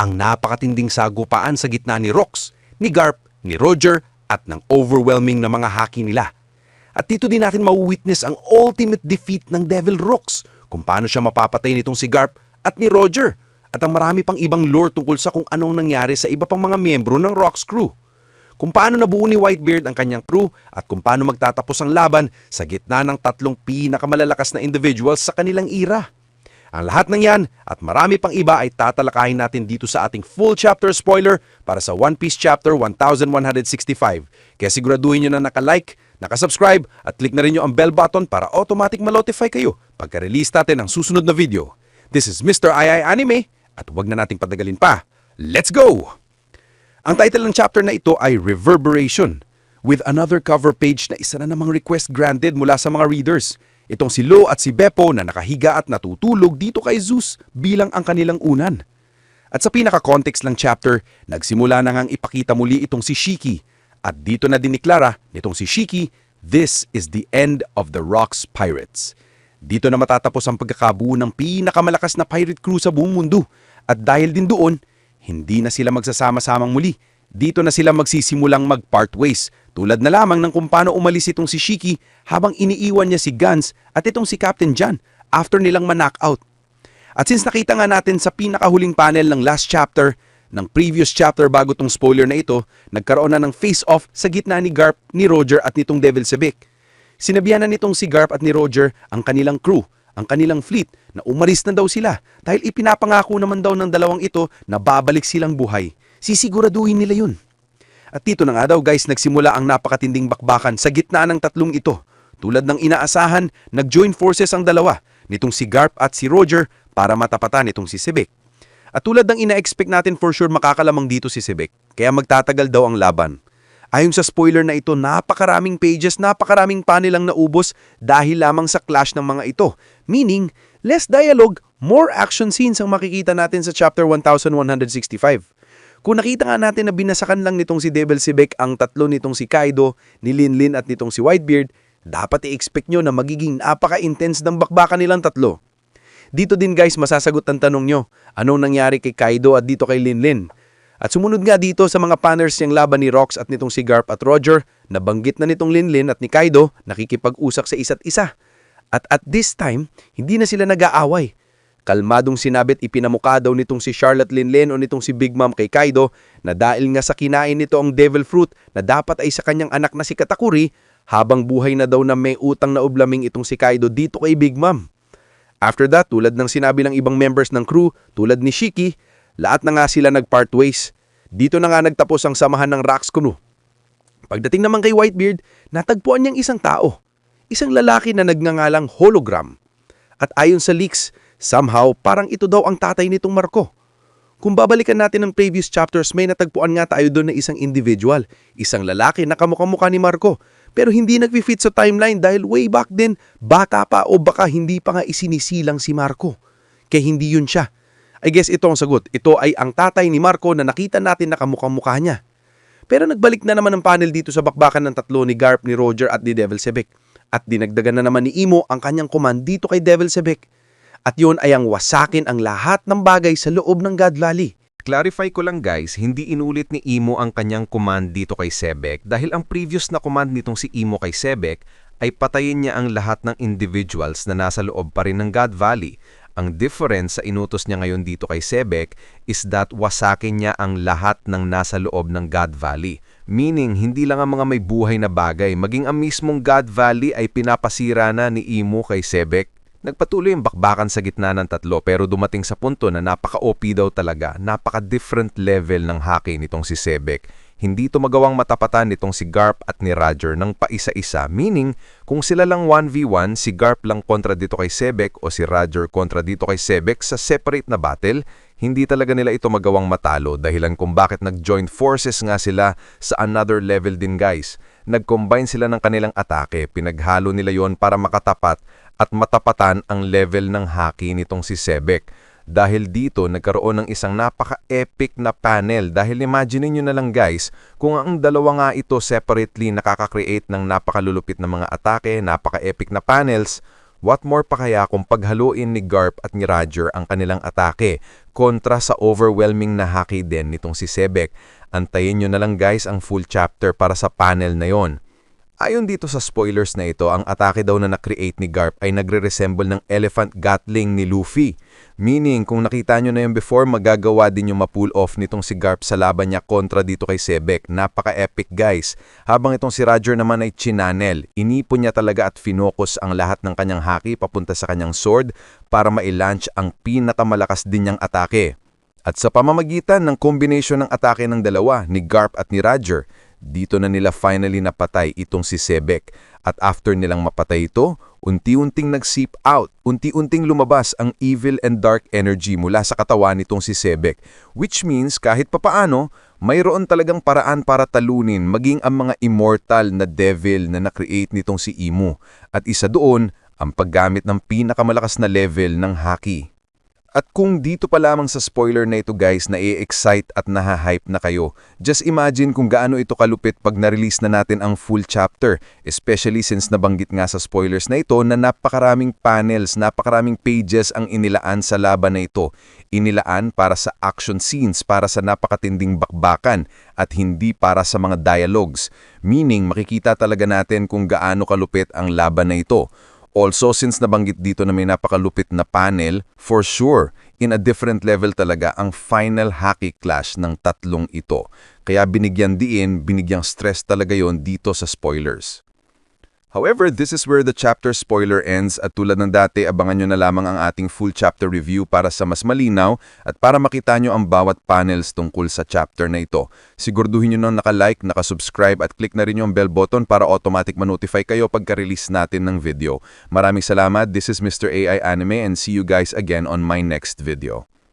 ang napakatinding sagupaan sa gitna ni Rox, ni Garp, ni Roger at ng overwhelming na mga haki nila. At dito din natin mawitness ang ultimate defeat ng Devil Rox kung paano siya mapapatay nitong si Garp at ni Roger at ang marami pang ibang lore tungkol sa kung anong nangyari sa iba pang mga miyembro ng Rox crew. Kung paano nabuo ni Whitebeard ang kanyang crew at kung paano magtatapos ang laban sa gitna ng tatlong pinakamalalakas na individuals sa kanilang era. Ang lahat ng yan at marami pang iba ay tatalakayin natin dito sa ating full chapter spoiler para sa One Piece Chapter 1165. Kaya siguraduhin nyo na nakalike, nakasubscribe at click na rin nyo ang bell button para automatic malotify kayo pagka-release natin ng susunod na video. This is Mr. II Anime at huwag na nating patagalin pa. Let's go! Ang title ng chapter na ito ay Reverberation with another cover page na isa na namang request granted mula sa mga readers. Itong si Lo at si Beppo na nakahiga at natutulog dito kay Zeus bilang ang kanilang unan. At sa pinaka-context ng chapter, nagsimula na ngang ipakita muli itong si Shiki. At dito na diniklara nitong si Shiki, this is the end of the Rocks Pirates. Dito na matatapos ang pagkakabuo ng pinakamalakas na pirate crew sa buong mundo. At dahil din doon, hindi na sila magsasama-samang muli. Dito na sila magsisimulang mag-part ways. Tulad na lamang ng kung paano umalis itong si Shiki habang iniiwan niya si Guns at itong si Captain John after nilang ma-knockout. At since nakita nga natin sa pinakahuling panel ng last chapter, ng previous chapter bago tong spoiler na ito, nagkaroon na ng face-off sa gitna ni Garp, ni Roger at nitong Devil Sebek. Sinabihan na nitong si Garp at ni Roger ang kanilang crew, ang kanilang fleet, na umalis na daw sila dahil ipinapangako naman daw ng dalawang ito na babalik silang buhay. Sisiguraduhin nila yun. At dito na nga daw guys nagsimula ang napakatinding bakbakan sa gitna ng tatlong ito. Tulad ng inaasahan, nag-join forces ang dalawa, nitong si Garp at si Roger para matapatan itong si Sebek. At tulad ng ina-expect natin for sure makakalamang dito si Sebek, kaya magtatagal daw ang laban. Ayon sa spoiler na ito, napakaraming pages, napakaraming panel ang naubos dahil lamang sa clash ng mga ito. Meaning, less dialogue, more action scenes ang makikita natin sa chapter 1165. Kung nakita nga natin na binasakan lang nitong si Devil Sebek ang tatlo nitong si Kaido, ni Linlin at nitong si Whitebeard, dapat i-expect nyo na magiging napaka-intense ng bakbakan nilang tatlo. Dito din guys masasagot ang tanong nyo, anong nangyari kay Kaido at dito kay Linlin? At sumunod nga dito sa mga panels niyang laban ni Rox at nitong si Garp at Roger, nabanggit na nitong Linlin at ni Kaido nakikipag-usap sa isa't isa. At at this time, hindi na sila nag-aaway. Kalmadong sinabit ipinamukha daw nitong si Charlotte Linlin o nitong si Big Mom kay Kaido na dahil nga sa kinain nito ang devil fruit na dapat ay sa kanyang anak na si Katakuri, habang buhay na daw na may utang na ublaming itong si Kaido dito kay Big Mom. After that, tulad ng sinabi ng ibang members ng crew, tulad ni Shiki, lahat na nga sila nag-part ways. Dito na nga nagtapos ang samahan ng Rax crew. Pagdating naman kay Whitebeard, natagpuan niyang isang tao. Isang lalaki na nagngangalang hologram. At ayon sa leaks, somehow parang ito daw ang tatay nitong Marco. Kung babalikan natin ang previous chapters, may natagpuan nga tayo doon na isang individual, isang lalaki na kamukha-mukha ni Marco. Pero hindi nag-fit sa timeline dahil way back then, bata pa o baka hindi pa nga isinisilang si Marco. Kaya hindi yun siya. I guess ito ang sagot. Ito ay ang tatay ni Marco na nakita natin na kamukha-mukha niya. Pero nagbalik na naman ang panel dito sa bakbakan ng tatlo ni Garp, ni Roger at ni Devil Sebek. At dinagdagan na naman ni Imo ang kanyang command dito kay Devil Sebek. At yun ay ang wasakin ang lahat ng bagay sa loob ng God Valley. Clarify ko lang guys, hindi inulit ni Imo ang kanyang command dito kay Sebek dahil ang previous na command nitong si Imo kay Sebek ay patayin niya ang lahat ng individuals na nasa loob pa rin ng God Valley. Ang difference sa inutos niya ngayon dito kay Sebek is that wasakin niya ang lahat ng nasa loob ng God Valley. Meaning, hindi lang ang mga may buhay na bagay, maging ang mismong God Valley ay pinapasira na ni Imo kay Sebek Nagpatuloy ang bakbakan sa gitna ng tatlo pero dumating sa punto na napaka-OP daw talaga, napaka-different level ng haki nitong si Sebek. Hindi ito magawang matapatan nitong si Garp at ni Roger ng paisa-isa, meaning kung sila lang 1v1, si Garp lang kontra dito kay Sebek o si Roger kontra dito kay Sebek sa separate na battle, hindi talaga nila ito magawang matalo dahilan kung bakit nag-join forces nga sila sa another level din guys. Nag-combine sila ng kanilang atake, pinaghalo nila yon para makatapat at matapatan ang level ng haki nitong si Sebek. Dahil dito, nagkaroon ng isang napaka-epic na panel dahil imagine niyo na lang guys, kung ang dalawa nga ito separately nakaka-create ng napakalulupit na mga atake, napaka-epic na panels, What more pa kaya kung paghaluin ni Garp at ni Roger ang kanilang atake kontra sa overwhelming na haki din nitong si Sebek? Antayin nyo na lang guys ang full chapter para sa panel na yon. Ayon dito sa spoilers na ito, ang atake daw na na-create ni Garp ay nagre-resemble ng elephant gatling ni Luffy. Meaning, kung nakita nyo na yun before, magagawa din yung ma-pull off nitong si Garp sa laban niya kontra dito kay Sebek. Napaka-epic guys. Habang itong si Roger naman ay chinanel, inipon niya talaga at finokus ang lahat ng kanyang haki papunta sa kanyang sword para ma-launch ang pinakamalakas din niyang atake. At sa pamamagitan ng kombinasyon ng atake ng dalawa, ni Garp at ni Roger, dito na nila finally napatay itong si Sebek. At after nilang mapatay ito, unti-unting nag-seep out, unti-unting lumabas ang evil and dark energy mula sa katawan nitong si Sebek. Which means kahit papaano, mayroon talagang paraan para talunin maging ang mga immortal na devil na na-create nitong si Imu. At isa doon, ang paggamit ng pinakamalakas na level ng haki. At kung dito pa lamang sa spoiler na ito guys na i-excite at nahahype na kayo, just imagine kung gaano ito kalupit pag na-release na natin ang full chapter, especially since nabanggit nga sa spoilers na ito na napakaraming panels, napakaraming pages ang inilaan sa laban na ito. Inilaan para sa action scenes, para sa napakatinding bakbakan, at hindi para sa mga dialogues. Meaning makikita talaga natin kung gaano kalupit ang laban na ito. Also, since nabanggit dito na may napakalupit na panel, for sure, in a different level talaga ang final hockey clash ng tatlong ito. Kaya binigyan diin, binigyang stress talaga yon dito sa spoilers. However, this is where the chapter spoiler ends at tulad ng dati, abangan nyo na lamang ang ating full chapter review para sa mas malinaw at para makita nyo ang bawat panels tungkol sa chapter na ito. Siguraduhin nyo nang naka-like, naka-subscribe at click na rin yung bell button para automatic manotify kayo pagka-release natin ng video. Maraming salamat, this is Mr. AI Anime and see you guys again on my next video.